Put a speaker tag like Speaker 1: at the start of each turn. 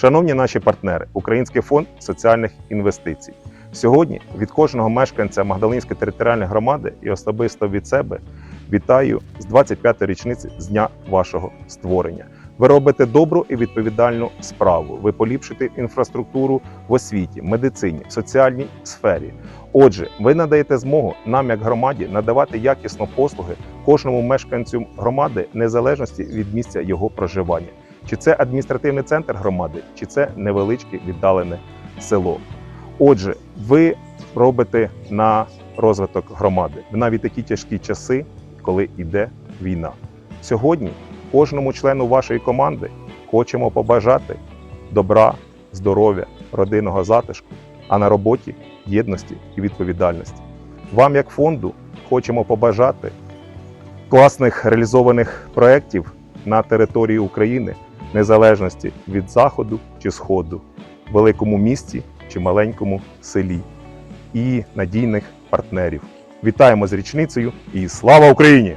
Speaker 1: Шановні наші партнери, Український фонд соціальних інвестицій. Сьогодні від кожного мешканця Магдалинської територіальної громади і особисто від себе вітаю з 25-ї річниці з дня вашого створення. Ви робите добру і відповідальну справу. Ви поліпшуєте інфраструктуру в освіті, медицині, соціальній сфері. Отже, ви надаєте змогу нам, як громаді, надавати якісно послуги кожному мешканцю громади незалежності від місця його проживання. Чи це адміністративний центр громади, чи це невеличке віддалене село. Отже, ви робите на розвиток громади навіть такі тяжкі часи, коли йде війна. Сьогодні кожному члену вашої команди хочемо побажати добра, здоров'я, родинного затишку, а на роботі єдності і відповідальності. Вам, як фонду, хочемо побажати класних реалізованих проєктів на території України, незалежності від заходу чи сходу, великому місті чи маленькому селі і надійних партнерів. Вітаємо з річницею і слава Україні!